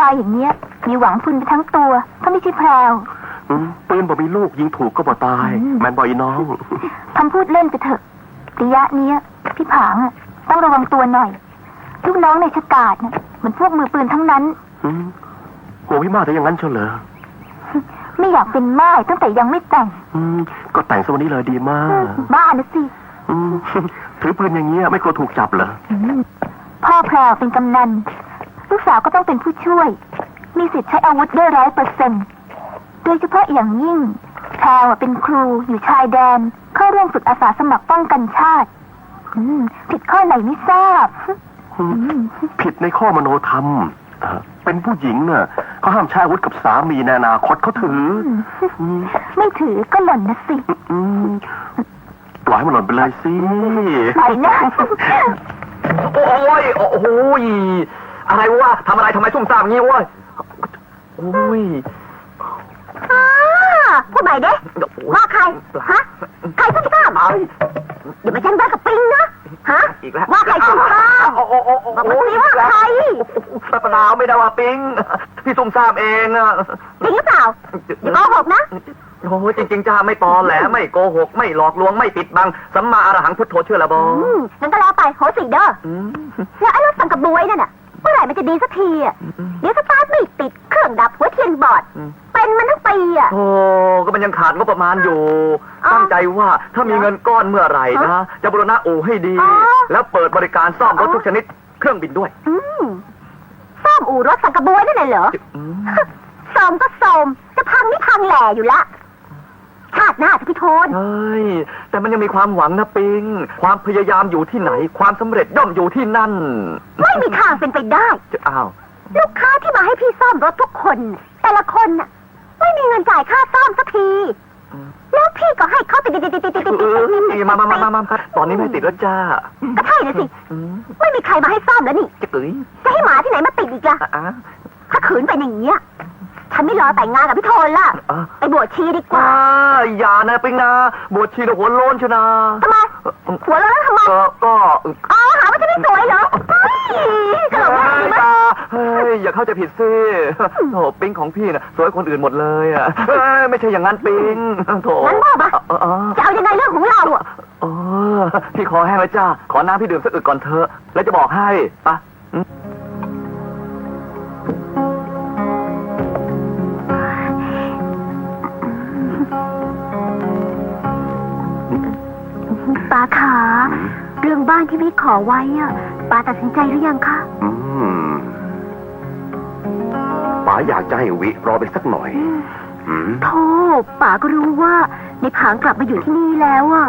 ลอยๆอย่างเนี้ย มีหวังฟุนไปทั้งตัว ถ้าไม่ใช่แพรวอืมปืนบ่มีลูกยิงถูกก็บ่ตายอืมแมนบอยน้องทำพูดเล่นไปเถอะระยะเนี้ย พี่ผางอะต้องระวังตัวหน่อยลูกน้องในชะกาดน่ะเหมือนพวกมือปืนทั้งนั้น อืมโหพี่มากแต่อย่างนั้นเชียวเหรอไม่อยากเป็นม่ายตั้งแต่ยังไม่แต่งอืมก็แต่งสวันนี้เลยดีมากบ้านะสิอืมถือปืนอย่างเงี้ยไม่กลัวถูกจับเหรอ พ่อแพรวเป็นกำนัน ลูกสาวก็ต้องเป็นผู้ช่วย มีสิทธิ์ใช้อาวุธได้ร้อยเปอร์เซ็นโดยเฉพาะอย่างยิ่งแพรวอะเป็นครูอยู่ชายแดน เข้าร่วมฝึกอาสาสมัครป้องกันชาติ อืมผิดข้อไหนไม่ทราบอืมผิดในข้อมโนธรรมเอ่อเป็นผู้หญิงเน่ะเขาห้ามใช้อาวุธกับสามีในอนาคตเขาถืออืมไม่ถือก็หล่นนะสิอืมปล่อยให้มันหล่นไปเลยสิไปนะ โอ้ย โอ้โหย อะไรวะทำอะไรทำไมซุ่มซ่ามงี้วะโอ้ยอ่าพูดใหม่เด้ว่าใคร ฮะ ใครซุ่มซ่ามอย่ามาแจ้งบ้ากับปิงนะ ฮะ อีกแล้วว่าใครซุ่มซ่ามโอ้โอ้โอ้โอ้บอกมาสิว่าใครสัปดาห์ไม่ได้ว่าปิง พี่ซุ่มซ่ามเองอะจริงหรือเปล่าอย่าโกหกนะโอ้ยจริงๆจ้าไม่ตอแหลไม่โกหก ไม่หลอกลวงไม่ปิดบังสัมมาอรหังพุทโธเชื่อละบออืมงั้นก็แล้วไปโหสิเด้ออืมแล้วไอ้รถสังกับบวยนั่นน่ะเมื่อไหร่มันจะดีสักทีอะเดี๋ยวสตาร์ทไม่ติดเครื่องดับหัวเทียนบอดอืมเป็นมันทั้งปีอะ โอ้ก็มันยังขาดงบประมาณอยู่อ๋อตั้งใจว่าถ้ามีเงินก้อนเมื่อไหร่นะ จะบรณะอู่ให้ดีอ๋อแล้วเปิดบริการซ่อมรถอ๋อทุกชนิดเครื่องบินด้วยอืมซ่อมอู่รถสังกับบวยนั่นน่ะเหรออืมโสมก็โสมจะพังนี่พังแหล่อยู่ละ ชาติหน้าจะพี่โทนเฮ้ยแต่มันยังมีความหวังนะปิง ความพยายามอยู่ที่ไหน ความสำเร็จย่อมอยู่ที่นั่นไม่มีทางเป็นไปได้ จะอ้าว ลูกค้าที่มาให้พี่ซ่อมรถทุกคน แต่ละคนน่ะ ไม่มีเงินจ่ายค่าซ่อมสักที อืม แล้วพี่ก็ให้เขาติดติดติดติดติดติดเออมามามามามามาตอนนี้ไม่ติดแล้วจ้าก็ใช่นะสิ อืมไม่มีใครมาให้ซ่อมแล้วนี่ จะเอ้ยจะให้หมาที่ไหนมาติดอีกล่ะ อะอะถ้าขืนไปอย่างเงี้ย ฉันไม่รอแต่งงานกับพี่โทนล่ะ อะ ไปบวชชีดีกว่า อ่าอย่านะปิงนะบวชชีแล้วหัวโลนชนะทำไม หัวเราะแล้วทำไมก็ก็อ๋อหาว่าฉันไม่สวยเหรอเฮ้ยตลกมากเฮ้ยเลยตาเฮ้ยอย่าเข้าใจผิดสิโถปิงของพี่น่ะสวยคนอื่นหมดเลยอะเอ้ยไม่ใช่อย่างนั้นปิงโถงั้นว่าปะเออเออจะเอายังไงเรื่องของเราอะเออพี่ขอแห้งแล้วจ้าขอน้ำพี่ดื่มสักอึกก่อนเถอะแล้วจะบอกให้ปะอืม ป้าขาเรื่องบ้านที่พี่ขอไว้อะป้าตัดสินใจหรือยังคะอืมป๋าอยากจะให้วิรอไปสักหน่อยอืมโธ่ป๋าก็รู้ว่าในผางกลับมาอยู่ที่นี่แล้วอะ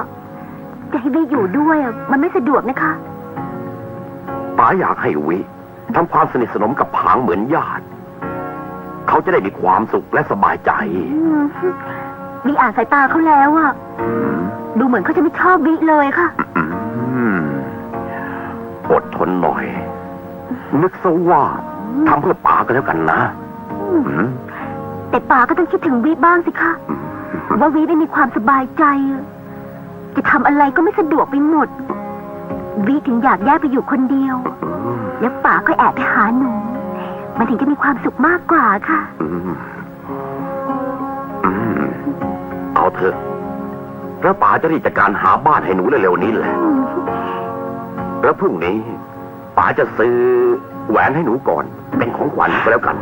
จะให้พี่อยู่ด้วยอะมันไม่สะดวกนะคะป๋าอยากให้วิทำความสนิทสนมกับผางเหมือนญาติ เขาจะได้มีความสุขและสบายใจ อืม วิอ่านสายตาเขาแล้วอะดูเหมือนเขาจะไม่ชอบวิเลยค่ะ อืมอดทนหน่อย นึกซะว่าทำเพื่อป๋ากันแล้วกันนะอืมแต่ป๋าก็ต้องคิดถึงวิบ้างสิคะว่าวิไม่มีความสบายใจอะจะทำอะไรก็ไม่สะดวกไปหมด วิถึงอยากแยกไปอยู่คนเดียว แล้วป๋าค่อยแอบไปหาหนู มันถึงจะมีความสุขมากกว่าค่ะ เอาเถอะแล้วป๋าจะรีบจัดการหาบ้านให้หนูเร็วๆนี้แหละ แล้วพรุ่งนี้ป๋าจะซื้อแหวนให้หนูก่อน เป็นของขวัญก็แล้วกัน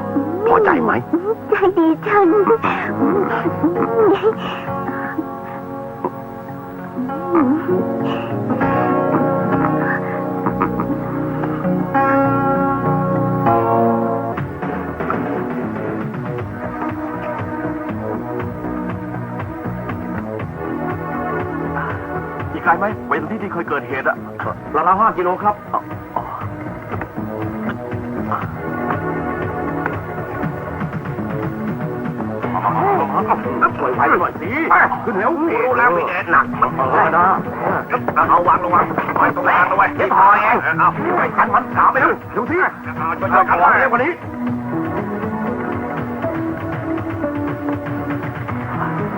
พอใจไหม ใจดีจัง ไกลไหมไปตรงที่ที่เคยเกิดเหตุอะราวๆห้ากิโลครับ ปล่อยไว้หน่อยสิขึ้นเร็วรู้แล้วพี่แอนหนักได้นะเอาวางลงวางปล่อยตรงกลางเอาไว้เดี๋ยวพอเองเอาไปทันมันสามไปเร็วเร็วสิช่วยๆกันเร็วกว่านี้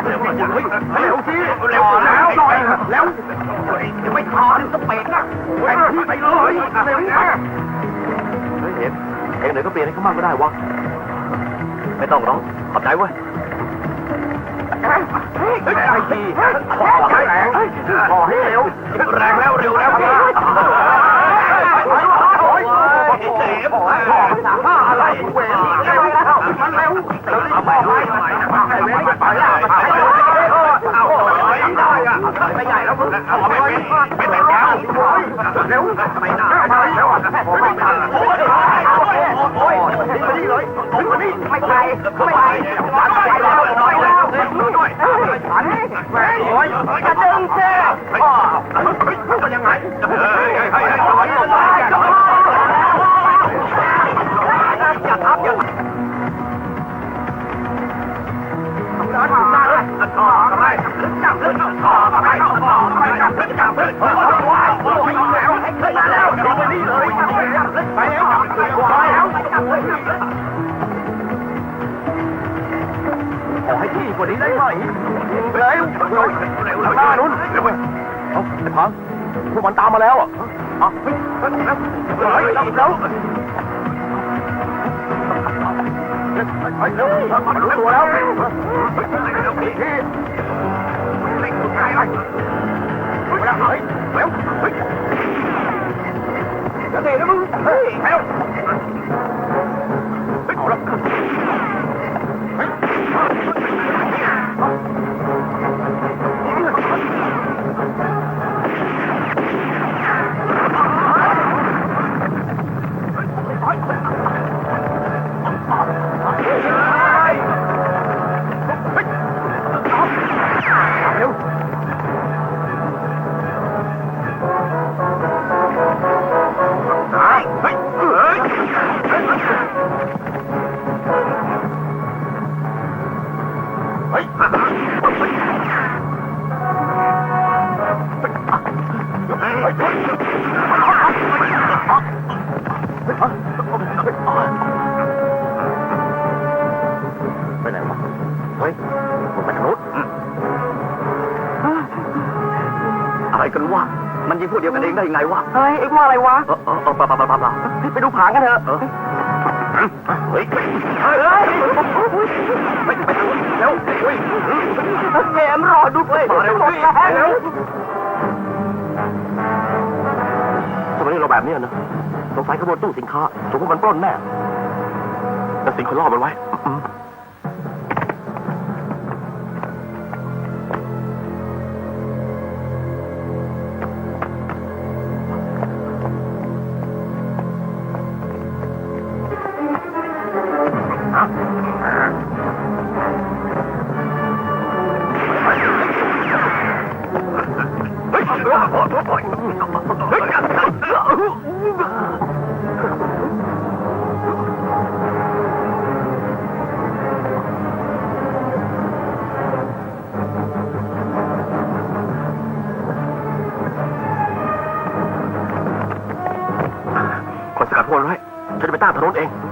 เร็วเฮ้ยเร็วสิเร็วแล้ว หน่อยแล้วยังไม่พอนี่สเปกนะไปไปเลยเร็วเฮ้ยเห็นเองไหนก็เปลี่ยนให้เขาบ้างก็ได้วะไม่ต้องร้องขอบใจเว้ยไอ้ทีขอให้แรงขอให้เร็วแรงแล้วเร็วแล้วโอ้ยเจ็บสามห้าอะไรเวรเร็วแล้วมันเร็วทำไมไม่ไม่ไม่ไม่ไปแล้ว เอาได้อะไม่ใหญ่แล้วมึงเอาไปไม่เป็นแล้วเร็วไม่น่าไม่แล้วไม่ทันโอ้ยโอ้ยนี่เลยนี่ไม่ไปไม่ไปไปแล้วน้อยแล้วน้อยฉันแหวนโอ้ยจะดึงเจ้มั มามาแล้วอะเฮ้ยแล้วแล้ว กเดียวกันเองได้ยังไงวะ เฮ้ยเอ็งว่าอะไรวะ เออเออเออปะปะปะปะปะไปดูผางกันเถอะเออเฮ้ย เฮ้ยเฮ้ยเฮ้ยไปไปทางนู้นเร็วเฮ้ยแหมรอดูเลยมาเร็วหมดสิแล้วเร็วทำไมเราแบบนี้นะสงสัยขโมยตู้สินค้าถูกพวกมันปล้นแน่แต่สิงคนล่อมันไว้ ฉั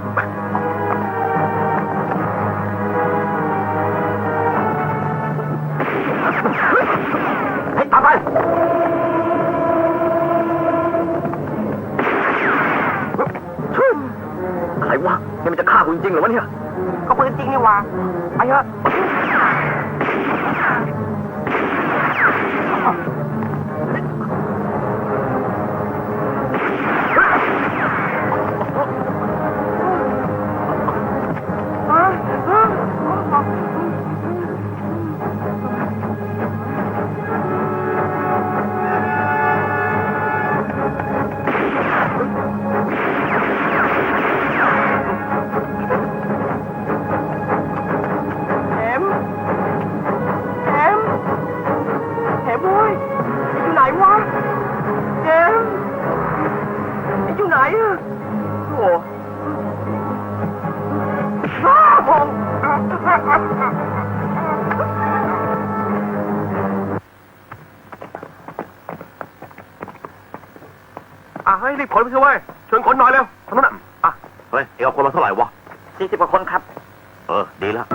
เฮ้ยรีบขนไปสิเว้ยชวนขนหน่อยเร็วทางนู้นอะอะเฮ้ยเอเอาคนมาเท่าไหร่วะสี่สิบกว่าคนครับ เออ ดีแล้ว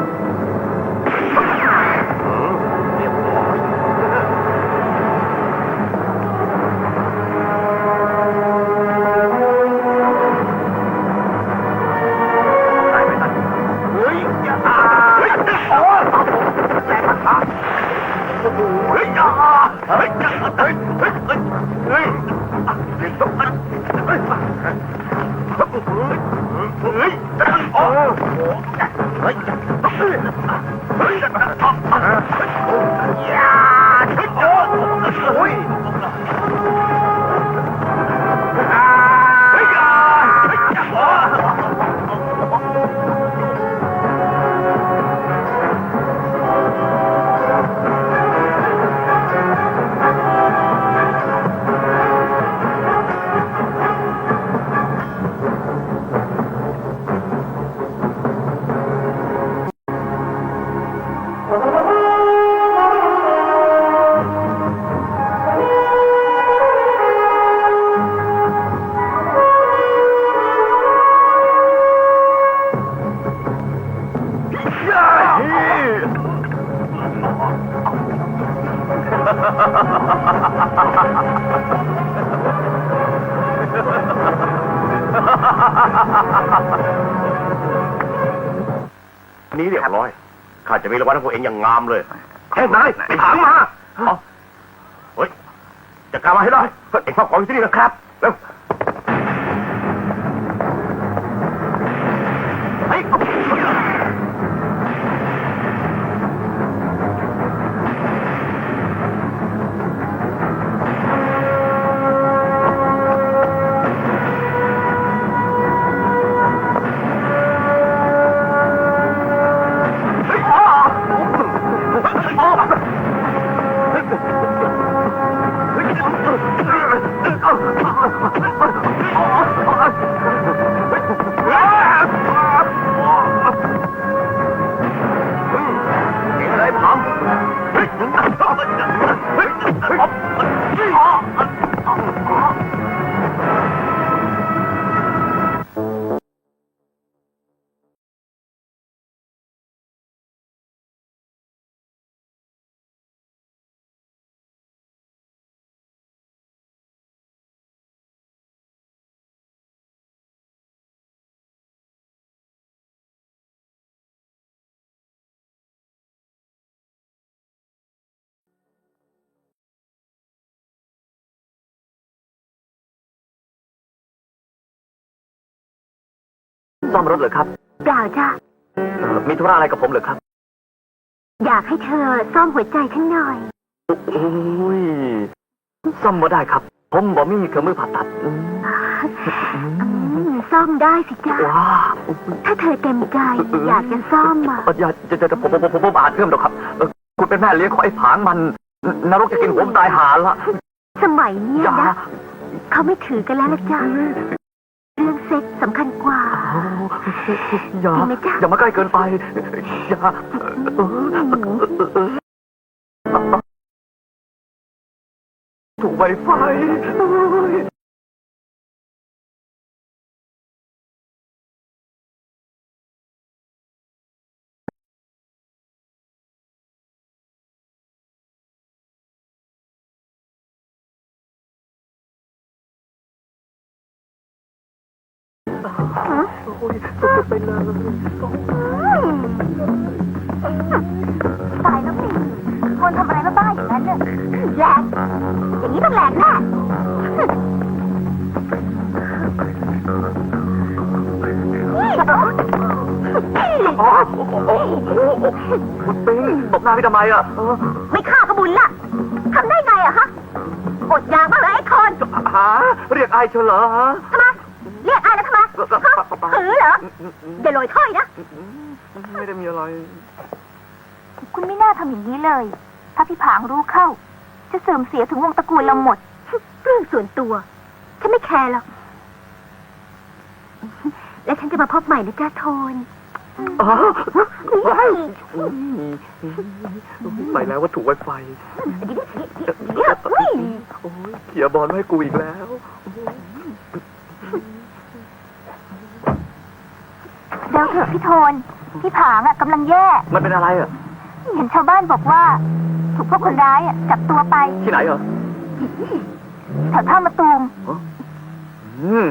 เฮ้ยโอ้โหเฮ้ย มีรางวัลให้พวกเองอย่างงามเลยเฮ้ยนายไอ้ถังมาเอาเฮ้ยจัดการมาให้ได้เฮ้ยเองเข้าของอยู่ที่นี่นะครับ ซ่อมรถเหรอครับเปล่าจ้ะเอ่อมีธุระอะไรกับผมเหรอครับ อยากให้เธอซ่อมหัวใจฉันหน่อย โอ้ยซ่อมบ่ได้ครับ ผมบ่มีเครื่องมือผ่าตัดอืมอืมซ่อมได้สิจ้ะว้าถ้าเธอเต็มใจอยากจะซ่อมอะเอ่ออย่าจะจะจะผมผมผมผมอ่านเพิ่มหรอกครับเอ่อคุณเป็นแม่เลี้ยงของไอ้ผางมัน นรกจะกินผมตายหาละสมัยเนี้ยอย่านะเขาไม่ถือกันแล้วละจ้ะ เรื่องเซ็กส์สำคัญกว่าโอ้อย่าจริงไหมจ๊ะ อย่ามาใกล้เกินไป อย่าเออถูกไวไฟ โอ้ยตายแล้วสิคนทำอะไรบ้าๆอย่างนั้นเนี่ยแรงอย่างนี้ต้องแรงแน่นี่โอ้โหโอ้โหคุณปิงตบหน้าพี่ทำไมอะเออไม่ฆ่าก็บุญละทำได้ไงอะฮะอดอยากบ้างเหรอไอ้คน หา เรียกไอเฉลอฮะทำไม ถือเหรอ อย่าลอยถ้อยนะ ไม่ได้มีอะไร คุณไม่น่าทำอย่างนี้เลย ถ้าพี่ผางรู้เข้า จะเสื่อมเสียถึงวงตระกูลเราหมด เรื่องส่วนตัว ฉันไม่แคร์หรอก และฉันจะมาพบใหม่นะจ้าโทนอ๋อไปแล้วว่าถูกไวไฟเดี๋ยวเฮ้ยโอ้ยเขียบอลมาให้กูอีกแล้ว เดี๋ยวเถอะพี่โทน พี่ผางอะกำลังแย่ มันเป็นอะไรอะเห็นชาวบ้านบอกว่า ถูกพวกคนร้ายอะจับตัวไปที่ไหนเหรอแถวท่ามาตูม อืม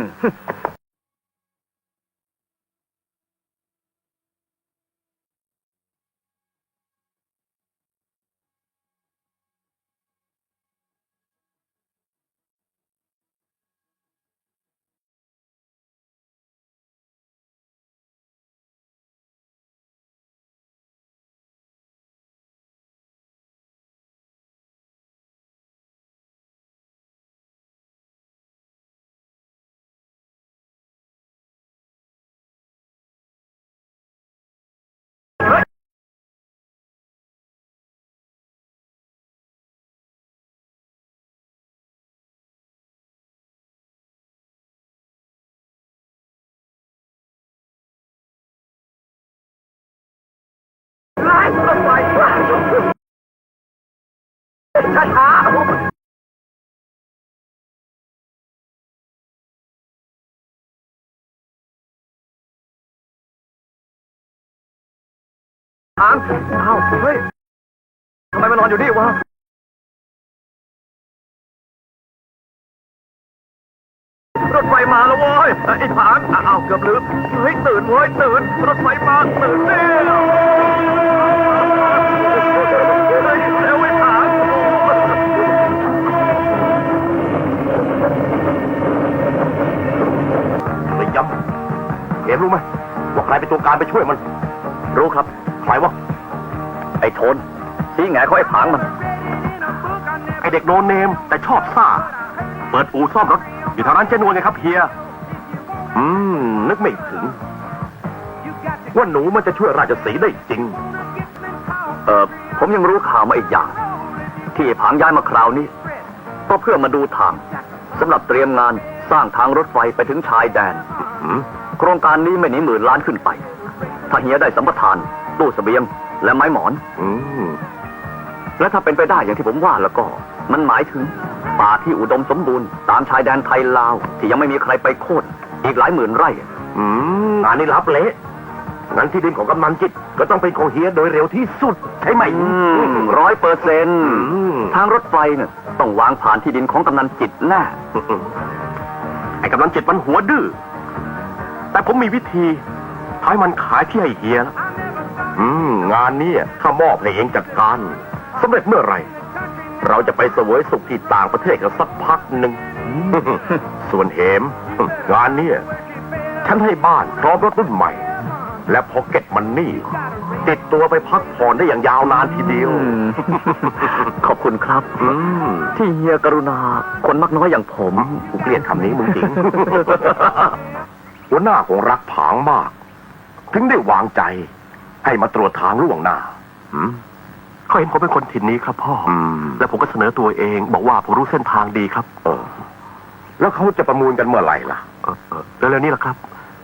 ไล่รถไฟช้าๆถามอ้าวเฮ้ยทำไมมานอนอยู่นี่วะรถไฟมาแล้วเว้ยไอ้ผางอ้าวเกือบลืมเฮ้ยตื่นเว้ยตื่นรถไฟมาตื่นเร็ำเห็นรู้ไหมว่าใครเป็นตัวการไปช่วยมัน รู้ครับ ใครวะ ไอ้โทนซีแงเขาไอ้ผางมัน ไอเด็กโนเนม แต่ชอบซ่า เปิดอู่ซ่อมรถ อยู่แถวร้านเจนวนไงครับเฮีย อืม นึกไม่ถึง ว่าหนูมันจะช่วยราชสีห์ได้จริง เออผมยังรู้ข่าวมาอีกอย่าง ที่ไอ้ผางย้ายมาคราวนี้ ก็เพื่อมาดูทางสำหรับเตรียมงานสร้างทางรถไฟไปถึงชายแดนโครงการนี้ไม่หนีหมื่นล้านขึ้นไป ถ้าเฮียได้สัมปทาน ตู้เสบียง และไม้หมอน อืมและถ้าเป็นไปได้อย่างที่ผมว่าแล้วก็ มันหมายถึง ป่าที่อุดมสมบูรณ์ ตามชายแดนไทยลาว ที่ยังไม่มีใครไปโค่นอีกหลายหมื่นไร่ อืมงานนี้รับเละงั้นที่ดินของกำนันจิตก็ต้องเป็นของเฮียโดยเร็วที่สุดใช่ไหมร้อยเปอร์เซ็นต์อืมทางรถไฟเนี่ยต้องวางผ่านที่ดินของกำนันจิตแน่อืมไอ้กำนันจิตมันหัวดื้อแต่ ผมมีวิธีทำให้มันขายที่ให้เฮียแล้วอืม งานนี้ถ้ามอบให้เองจัดการสำเร็จเมื่อไหร่ เราจะไปเสวยสุขที่ต่างประเทศกันสักพักหนึ่ง ส่วนเหม งานเนี้ฉันให้บ้านพร้อมรถรุ่นใหม่ และพ็อกเก็ตมันนี่ ติดตัวไปพักผ่อนได้อย่างยาวนานทีเดียวอืมขอบคุณครับ อืม ที่เฮียกรุณา คนมักน้อยอย่างผม กูเกลียดคำนี้มึงจริง หัวหน้าคงรักผางมาก ถึงได้วางใจ ให้มาตรวจทางล่วงหน้าอืมเขาเห็นผมเป็นคนถิ่นนี้ครับพ่อออืมและผมก็เสนอตัวเอง บอกว่าผมรู้เส้นทางดีครับ เออ แล้วเขาจะประมูลกันเมื่อไหร่ล่ะเออเออแล้วเร็วๆนี้แหละครับ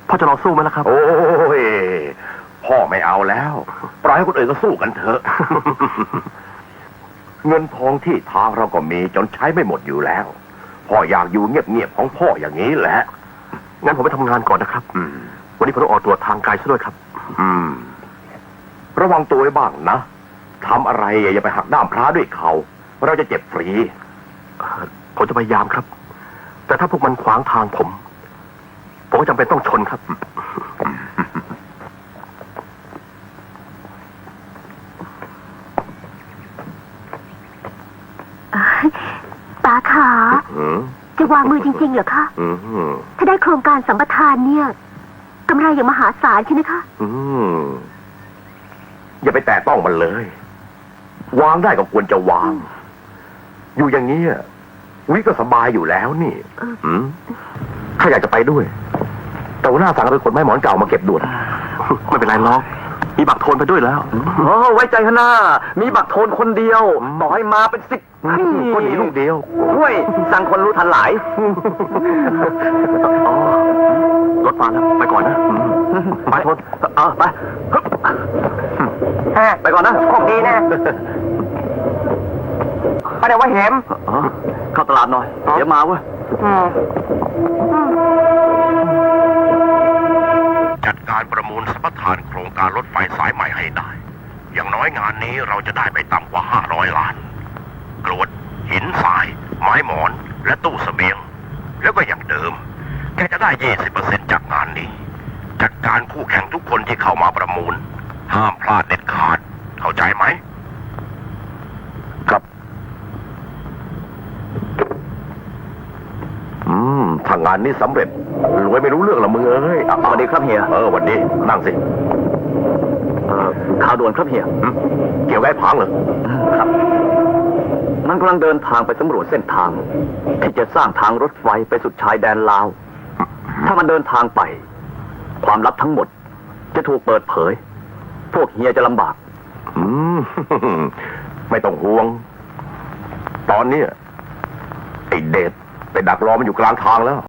พ่อจะรอสู้ไหมล่ะครับ โอ้ยพ่อไม่เอาแล้ว ปล่อยให้คนอื่นก็สู้กันเถอะ เงินทองที่ทางเราก็มีจนใช้ไม่หมดอยู่แล้ว พ่ออยากอยู่เงียบๆของพ่ออย่างนี้แหละ งั้นผมไปทำงานก่อนนะครับ อืม วันนี้ผมต้องออกตรวจทางไกลซะด้วยครับ อืม ระวังตัวไว้บ้างนะทำอะไรอย่าไปหักด้ามพระด้วยเขาเราจะเจ็บฟรี เอ่อผมจะพยายามครับ แต่ถ้าพวกมันขวางทางผม ผมก็จำเป็นต้องชนครับ ป๋าขา อืม จะ วางมือจริงๆเหรอคะอืมถ้าได้โครงการสัมปทานเนี่ยกำไรอย่างมหาศาลใช่ไหมคะอืมอย่าไปแตะต้องมันเลย วางได้ก็ควรจะวาง อยู่อย่างนี้ยวิก็สบายอยู่แล้วนี่อืมถ้าอยากจะไปด้วย แต่ว่าหน้าสั่งให้ไปขนไม้หมอนเก่ามาเก็บด่วน ไม่เป็นไรล็อกมีบักโทนไปด้วยแล้ว โอ้ไว้ใจฮะนามีบักโทนคนเดียว ต่อให้มาเป็นสิบ ก็หนีลูกเดียวห้วยสั่งคนรู้ทันหลายอ๋อรถมาแล้วไปก่อนนะไปทนเออไปฮึบไปก่อนนะโชคดีนะไปไหนวะเห็มเข้าตลาดหน่อย เดี๋ยวมาเว้ยจัดการประมูลสัมปทานโครงการรถไฟสายใหม่ให้ได้ อย่างน้อยงานนี้เราจะได้ไปต่ำกว่า500ล้าน กรวด หินทราย ไม้หมอน และตู้เสบียง แล้วก็อย่างเดิม แกจะได้ 20%จากงานนี้ จัดการคู่แข่งทุกคนที่เข้ามาประมูล ห้ามพลาดเด็ดขาด เข้าใจไหม ครับ อืมถ้างานนี้สำเร็จรวยไม่รู้เรื่องละมึงเอ้ยสวัสดีครับเฮีย เออวันนี้นั่งสิเอ่อข่าวด่วนครับเฮียหึเกี่ยวกับไอ้ผางเหรอ ครับ มันกำลังเดินทางไปสำรวจเส้นทาง ที่จะสร้างทางรถไฟไปสุดชายแดนลาว ถ้ามันเดินทางไป ความลับทั้งหมด จะถูกเปิดเผย พวกเฮียจะลำบาก อืม ไม่ต้องห่วง ตอนเนี้ยไอ้เดชไปดักรอมันอยู่กลางทางแล้ว